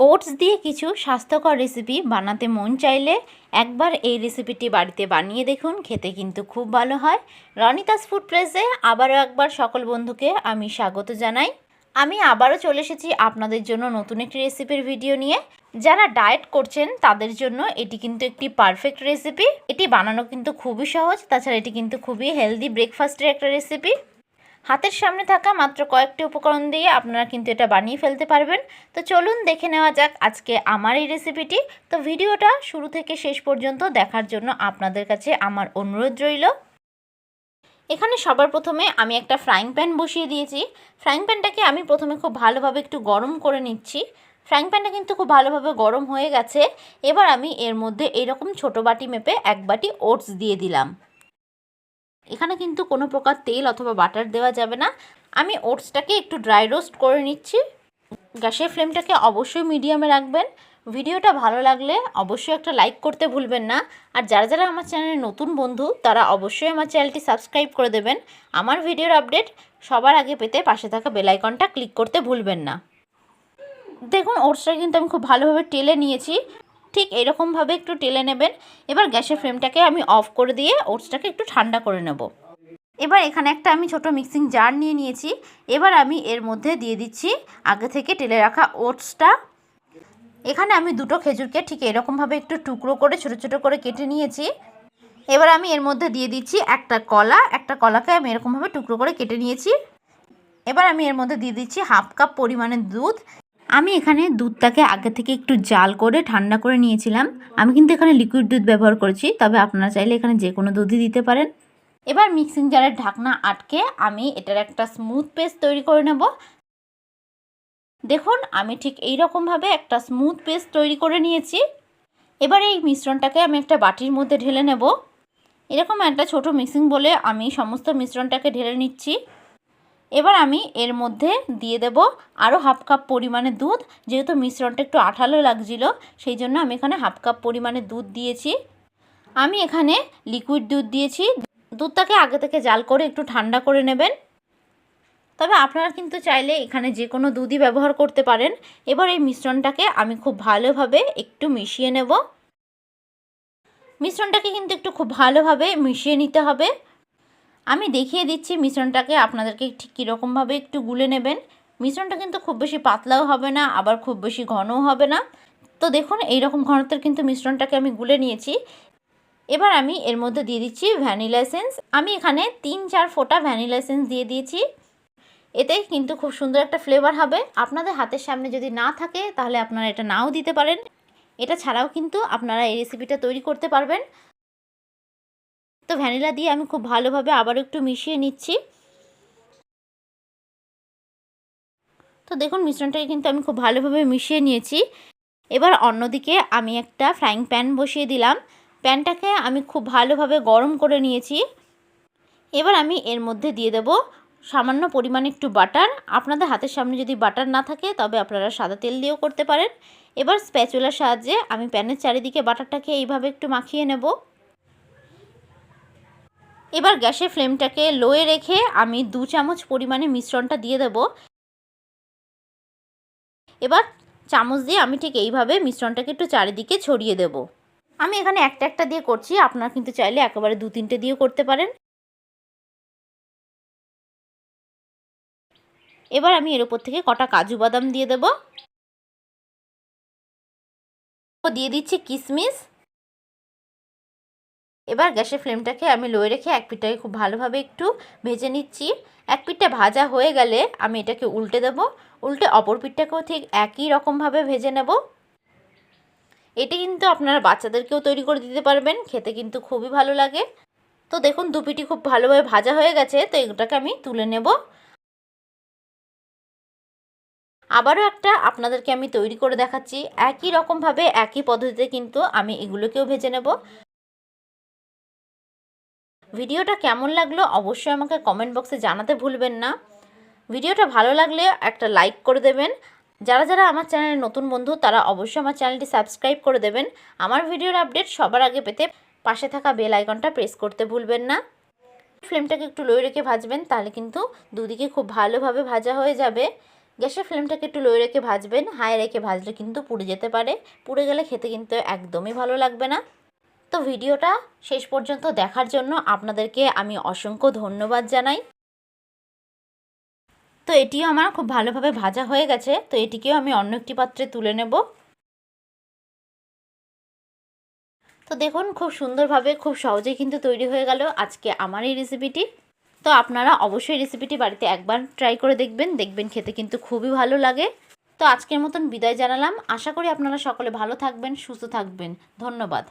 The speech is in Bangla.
ওটস দিয়ে কিছু স্বাস্থ্যকর রেসিপি বানাতে মন চাইলে একবার এই রেসিপিটি বাড়িতে বানিয়ে দেখুন, খেতে কিন্তু খুব ভালো হয়। রনিতাস ফুড প্রেসে আবারও একবার সকল বন্ধুকে আমি স্বাগত জানাই। আমি আবারও চলে এসেছি আপনাদের জন্য নতুন একটি রেসিপির ভিডিও নিয়ে। যারা ডায়েট করছেন, তাদের জন্য এটি কিন্তু একটি পারফেক্ট রেসিপি এটি বানানো কিন্তু খুবই সহজ, তাছাড়া এটি কিন্তু খুবই হেলদি ব্রেকফাস্টের একটা রেসিপি হাতের সামনে থাকা মাত্র কয়েকটি উপকরণ দিয়ে আপনারা কিন্তু এটা বানিয়ে ফেলতে পারবেন। তো চলুন দেখে নেওয়া যাক আজকে আমার এই রেসিপিটি তো ভিডিওটা শুরু থেকে শেষ পর্যন্ত দেখার জন্য আপনাদের কাছে আমার অনুরোধ রইল। এখানে সবার প্রথমে আমি একটা ফ্রাইং প্যান বসিয়ে দিয়েছি। ফ্রাইং প্যানটাকে আমি প্রথমে খুব ভালোভাবে একটু গরম করে নিচ্ছি। ফ্রাইং প্যানটা কিন্তু খুব ভালোভাবে গরম হয়ে গেছে। এবার আমি এর মধ্যে এরকম ছোট বাটি মেপে এক বাটি ওটস দিয়ে দিলাম। এখানে কিন্তু কোনো প্রকার তেল অথবা বাটার দেওয়া যাবে না। আমি ওটসটাকে একটু ড্রাই রোস্ট করে নিচ্ছি। গ্যাসের ফ্লেমটাকে অবশ্যই মিডিয়ামে রাখবেন। ভিডিওটা ভালো লাগলে অবশ্যই একটা লাইক করতে ভুলবেন না। আর যারা যারা আমার চ্যানেলে নতুন বন্ধু, তারা অবশ্যই আমার চ্যানেলটি সাবস্ক্রাইব করে দেবেন। আমার ভিডিওর আপডেট সবার আগে পেতে পাশে থাকা বেলাইকনটা ক্লিক করতে ভুলবেন না। দেখুন, ওটসটা কিন্তু আমি খুব ভালোভাবে টেলে নিয়েছি। ঠিক এরকমভাবে একটু টেলে নেবেন। এবার গ্যাসের ফ্লেমটাকে আমি অফ করে দিয়ে ওটসটাকে একটু ঠান্ডা করে নেব। এবার এখানে একটা আমি ছোট মিক্সিং জার নিয়ে নিয়েছি। এবার আমি এর মধ্যে দিয়ে দিচ্ছি আগে থেকে টেলে রাখা ওটসটা। এখানে আমি দুটো খেজুরকে ঠিক এরকমভাবে একটু টুকরো করে, ছোট ছোট করে কেটে নিয়েছি। এবার আমি এর মধ্যে দিয়ে দিচ্ছি একটা কলা। একটা কলাকে আমি এরকমভাবে টুকরো করে কেটে নিয়েছি। এবার আমি এর মধ্যে দিয়ে দিচ্ছি হাফ কাপ পরিমাণে দুধ। আমি এখানে দুধটাকে আগে থেকে একটু জাল করে ঠান্ডা করে নিয়েছিলাম। আমি কিন্তু এখানে লিকুইড দুধ ব্যবহার করেছি, তবে আপনারা চাইলে এখানে যে কোনো দুধই দিতে পারেন। এবার মিক্সিং জারের ঢাকনা আটকে আমি এটার একটা স্মুথ পেস্ট তৈরি করে নেব। দেখুন, আমি ঠিক এই রকমভাবে একটা স্মুথ পেস্ট তৈরি করে নিয়েছি। এবার এই মিশ্রণটাকে আমি একটা বাটির মধ্যে ঢেলে নেব। এরকম একটা ছোট মিক্সিং বলে আমি সমস্ত মিশ্রণটাকে ঢেলে নিচ্ছি। এবার আমি এর মধ্যে দিয়ে দেব আরও হাফ কাপ পরিমাণে দুধ, যেহেতু মিশ্রণটা একটু আঠালো লাগছিল, সেই জন্য আমি এখানে হাফ কাপ পরিমাণে দুধ দিয়েছি। আমি এখানে লিকুইড দুধ দিয়েছি। দুধটাকে আগে থেকে জাল করে একটু ঠান্ডা করে নেবেন। তবে আপনারা কিন্তু চাইলে এখানে যে কোনো দুধই ব্যবহার করতে পারেন। এবার এই মিশ্রণটাকে আমি খুব ভালোভাবে একটু মিশিয়ে নেব। মিশ্রণটাকে কিন্তু একটু খুব ভালোভাবে মিশিয়ে নিতে হবে। আমি দেখিয়ে দিচ্ছি মিশ্রণটাকে, আপনাদেরকে ঠিক কীরকমভাবে একটু গুলে নেবেন। মিশ্রণটা কিন্তু খুব বেশি পাতলাও হবে না, আবার খুব বেশি ঘনও হবে না। তো দেখুন এই রকম ঘনত্বের কিন্তু মিশ্রণটাকে আমি গুলে নিয়েছি। এবার আমি এর মধ্যে দিয়ে দিচ্ছি ভ্যানিলা এসেন্স। আমি এখানে তিন চার ফোঁটা ভ্যানিলা এসেন্স দিয়ে দিয়েছি। এতে কিন্তু খুব সুন্দর একটা ফ্লেভার হবে। আপনাদের হাতের সামনে যদি না থাকে, তাহলে আপনারা এটা নাও দিতে পারেন। এটা ছাড়াও কিন্তু আপনারা এই রেসিপিটা তৈরি করতে পারবেন। তো ভ্যানিলা দিয়ে আমি খুব ভালোভাবে আবার একটু মিশিয়ে নিচ্ছি। তো দেখুন, মিশ্রণটাকে কিন্তু আমি খুব ভালোভাবে মিশিয়ে নিয়েছি। এবার অন্যদিকে আমি একটা ফ্রাইং প্যান বসিয়ে দিলাম। প্যানটাকে আমি খুব ভালোভাবে গরম করে নিয়েছি। এবার আমি এর মধ্যে দিয়ে দেব সামান্য পরিমাণে একটু বাটার। আপনাদের হাতের সামনে যদি বাটার না থাকে, তবে আপনারা সাদা তেল দিয়েও করতে পারেন। এবার স্প্যাচুলার সাহায্যে আমি প্যানের চারিদিকে বাটারটাকে এইভাবে একটু মাখিয়ে নেব। এবার গ্যাসের ফ্লেমটাকে লোয়ে রেখে আমি দু চামচ পরিমাণে মিশ্রণটা দিয়ে দেব। এবার চামচ দিয়ে আমি ঠিক এইভাবে মিশ্রণটাকে একটু চারিদিকে ছড়িয়ে দেব। আমি এখানে একটা একটা দিয়ে করছি, আপনারা কিন্তু চাইলে একেবারে দু তিনটে দিয়েও করতে পারেন। এবার আমি এর উপর থেকে কটা কাজু বাদাম দিয়ে দেব। দিয়ে দিচ্ছি কিশমিশ এবার গ্যাসের ফ্লেমটাকে আমি লোয়ে রেখে এক পিঠটাকে খুব ভালোভাবে একটু ভেজে নিচ্ছি। এক পিঠটা ভাজা হয়ে গেলে আমি এটাকে উল্টে দেব। উল্টে অপর পিঠটাকেও ঠিক একই রকমভাবে ভেজে নেব। এটি কিন্তু আপনারা বাচ্চাদেরকেও তৈরি করে দিতে পারবেন, খেতে কিন্তু খুবই ভালো লাগে। তো দেখুন, দু পিঠি খুব ভালোভাবে ভাজা হয়ে গেছে, তো এটাকে আমি তুলে নেব। আবারও একটা আপনাদেরকে আমি তৈরি করে দেখাচ্ছি। একই রকমভাবে একই পদ্ধতিতে কিন্তু আমি এগুলোকেও ভেজে নেব। ভিডিওটা কেমন লাগল অবশ্যই আমাকে কমেন্ট বক্সে জানাতে ভুলবেন না। ভিডিওটা ভালো লাগলে একটা লাইক করে দেবেন। যারা যারা আমার চ্যানেলে নতুন বন্ধু, তারা অবশ্যই আমার চ্যানেলটি সাবস্ক্রাইব করে দেবেন। আমার ভিডিওর আপডেট সবার আগে পেতে পাশে থাকা বেল আইকনটা প্রেস করতে ভুলবেন না। ফ্লেমটাকে একটু লোয়ে রেখে ভাজবেন, তাহলে কিন্তু দুদিকে খুব ভালোভাবে ভাজা হয়ে যাবে। গ্যাসের ফ্লেমটাকে একটু লো রেখে ভাজবেন হাই রেখে ভাজলে কিন্তু পুড়ে যেতে পারে। পুড়ে গেলে খেতে কিন্তু একদমই ভালো লাগবে না। তো ভিডিওটা শেষ পর্যন্ত দেখার জন্য আপনাদেরকে আমি অসংখ্য ধন্যবাদ জানাই। তো এটিও আমার খুব ভালোভাবে ভাজা হয়ে গেছে, তো এটিকেও আমি অন্য একটি পাত্রে তুলে নেব। তো দেখুন, খুব সুন্দরভাবে, খুব সহজেই কিন্তু তৈরি হয়ে গেল আজকে আমার এই রেসিপিটি তো আপনারা অবশ্যই রেসিপিটি বাড়িতে একবার ট্রাই করে দেখবেন দেখবেন খেতে কিন্তু খুবই ভালো লাগে। তো আজকের মতন বিদায় জানালাম, আশা করি আপনারা সকলে ভালো থাকবেন, সুস্থ থাকবেন। ধন্যবাদ।